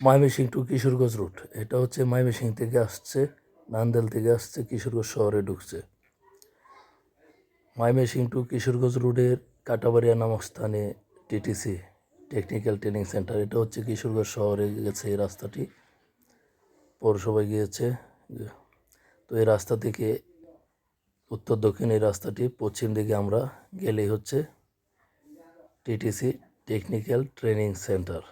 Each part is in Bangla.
ময়মনসিং টু কিশোরগঞ্জ রুট এটা হচ্ছে ময়মনসিং থেকে আসছে, নান্দেল থেকে আসছে, কিশোরগঞ্জ শহরে ঢুকছে। ময়মনসিং টু কিশোরগঞ্জ রোডের কাটাবাড়িয়া নামক স্থানে টিটিসি টেকনিক্যাল ট্রেনিং সেন্টার এটা হচ্ছে কিশোরগঞ্জ শহরে গেছে এই রাস্তাটি। পৌরসভায় গিয়েছে। তো এই রাস্তা থেকে উত্তর দক্ষিণ এই রাস্তাটি, পশ্চিম দিকে আমরা গেলেই হচ্ছে টিটিসি টেকনিক্যাল ট্রেনিং সেন্টার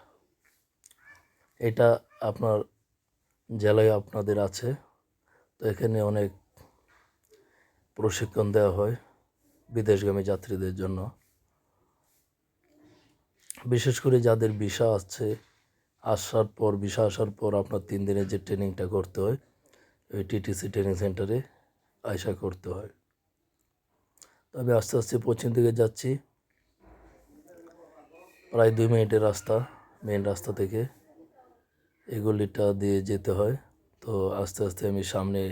এটা আপনার জেলায় আপনাদের আছে। তো এখানে অনেক প্রশিক্ষণ দেওয়া হয় বিদেশগামী যাত্রীদের জন্য। বিশেষ করে যাদের ভিসা আছে, আসার পর, ভিসা আসার পর আপনার তিন দিনের যে ট্রেনিংটা করতে হয়, ওই টিটিসি ট্রেনিং সেন্টারে আয়সা করতে হয়। তবে আস্তে আস্তে পশ্চিম দিকে যাচ্ছি। প্রায় দুই মিনিটের রাস্তা মেন রাস্তা থেকে। এগুলিটা দিয়ে যেতে হয়। তো আস্তে আস্তে আমি সামনে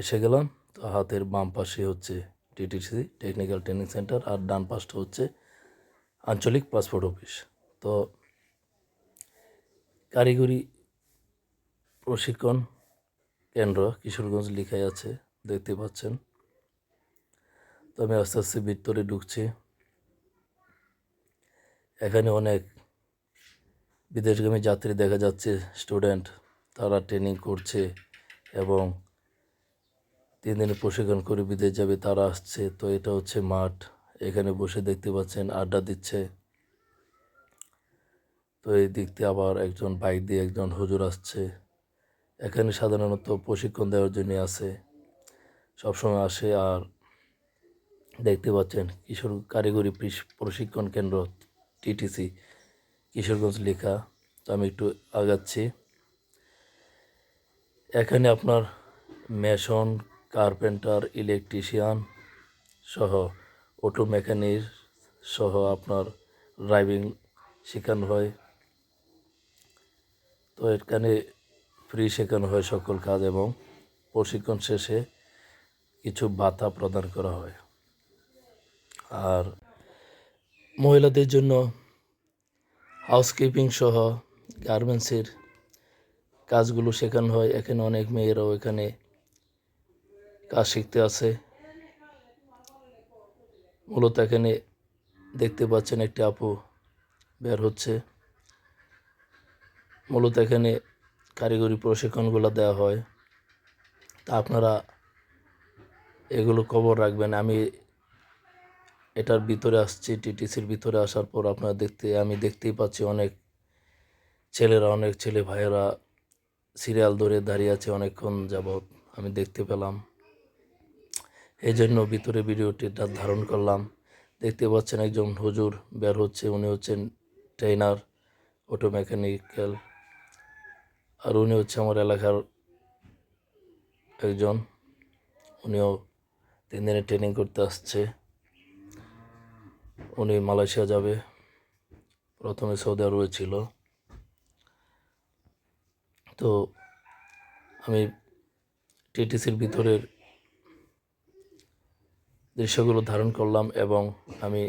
এসে গেলাম। তো হাতের বাম পাশে হচ্ছে টিটিসি টেকনিক্যাল ট্রেনিং সেন্টার আর ডান পাশটা হচ্ছে আঞ্চলিক পাসপোর্ট অফিস তো কারিগরি প্রশিক্ষণ কেন্দ্র কিশোরগঞ্জ লিখাই আছে, দেখতে পাচ্ছেন। তো আমি আস্তে আস্তে ভিতরে ঢুকছি। এখানে অনেক বিদেশগামী যাত্রী দেখা যাচ্ছে, স্টুডেন্ট তারা ট্রেনিং করছে এবং তিন দিনের প্রশিক্ষণ করে বিদেশ যাবে, তারা আসছে। তো এটা হচ্ছে মাঠ। এখানে বসে দেখতে পাচ্ছেন, আড্ডা দিচ্ছে। তো এই দিক আবার একজন বাইক দিয়ে একজন হুজুর আসছে। এখানে সাধারণত প্রশিক্ষণ দেওয়ার জন্য আসে। সবসময় আসে আর দেখতে পাচ্ছেন কিশোর কারিগরি প্রশিক্ষণ কেন্দ্র টিটিসি কিশোরগঞ্জ লেখা, তো আমি একটু আগাচ্ছি। এখানে আপনার মেশন, কার্পেন্টার, ইলেকট্রিশিয়ান সহ অটো মেকানিক সহ আপনার ড্রাইভিং শেখানো হয়। তো এখানে ফ্রি শেখানো হয় সকল কাজ এবং প্রশিক্ষণ শেষে কিছু ভাতা প্রদান করা হয়। আর মহিলাদের জন্য হাউসকিপিং সহ গার্মেন্টসের কাজগুলো শেখানো হয়। এখানে অনেক মেয়েরাও এখানে কাজ শিখতে আছে মূলত এখানে দেখতে পাচ্ছেন একটি আপু বের হচ্ছে। মূলত এখানে কারিগরি প্রশিক্ষণগুলো দেওয়া হয়। তা আপনারা এগুলো খবর রাখবেন। আমি এটার ভিতরে আসছি, টিটিসির ভিতরে আসার পর আপনারা দেখতে, আমি দেখতেই পাচ্ছি অনেক ছেলেরা, অনেক ছেলে ভাইয়েরা সিরিয়াল ধরে দাঁড়িয়ে আছে অনেকক্ষণ যাবৎ, আমি দেখতে পেলাম। এই জন্য ভিতরে ভিডিওটিটা ধারণ করলাম। দেখতে পাচ্ছেন একজন হুজুর বের হচ্ছে, উনি হচ্ছেন ট্রেনার অটো মেকানিক্যাল, আর উনি হচ্ছে আমার এলাকার একজন, উনিও তিন দিনের ট্রেনিং করতে আসছে। উনি মালয়েশিয়া যাবে। প্রথমে সৌদি আরবে ছিল। তো আমি টিটিসির ভিতরের দৃশ্যগুলো ধারণ করলাম এবং আমি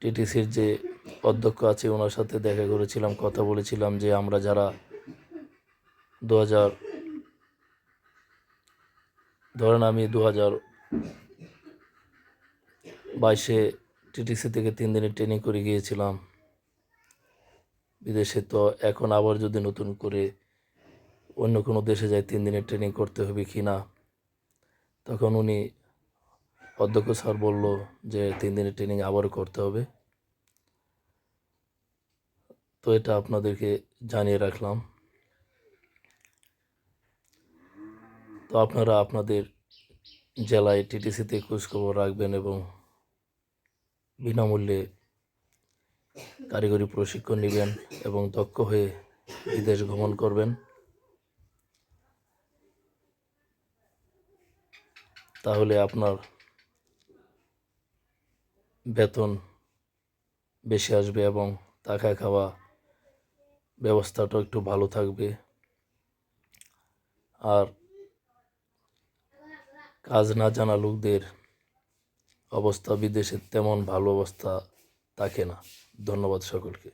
টিটিসির যে অধ্যক্ষ আছে, ওনার সাথে দেখা করেছিলাম, কথা বলেছিলাম যে আমরা যারা দু হাজার ধরেন আমি দু হাজার বাইশে টিটিসি থেকে তিন দিনের ট্রেনিং করে গিয়েছিলাম। বিদেশে তো এখন আবার যদি নতুন করে অন্য কোনো দেশে যাই, তিন দিনের ট্রেনিং করতে হবে কি না? তখন উনি অধ্যক্ষ স্যার বলল যে, তিন দিনের ট্রেনিং আবারও করতে হবে। তো এটা আপনাদেরকে জানিয়ে রাখলাম। তো আপনারা আপনাদের জেলায় টিটিসিতে খোঁজখবর রাখবেন এবং বিনামূল্যে কারিগরি প্রশিক্ষণ নেবেন এবং দক্ষ হয়ে বিদেশ ভ্রমণ করবেন। তাহলে আপনার বেতন বেশি আসবে এবং থাকা খাওয়া ব্যবস্থাটাও একটু ভালো থাকবে। আর কাজ না জানা লোকদের অবস্থা বিদেশের তেমন ভালো অবস্থা থাকে না। ধন্যবাদ সকলকে।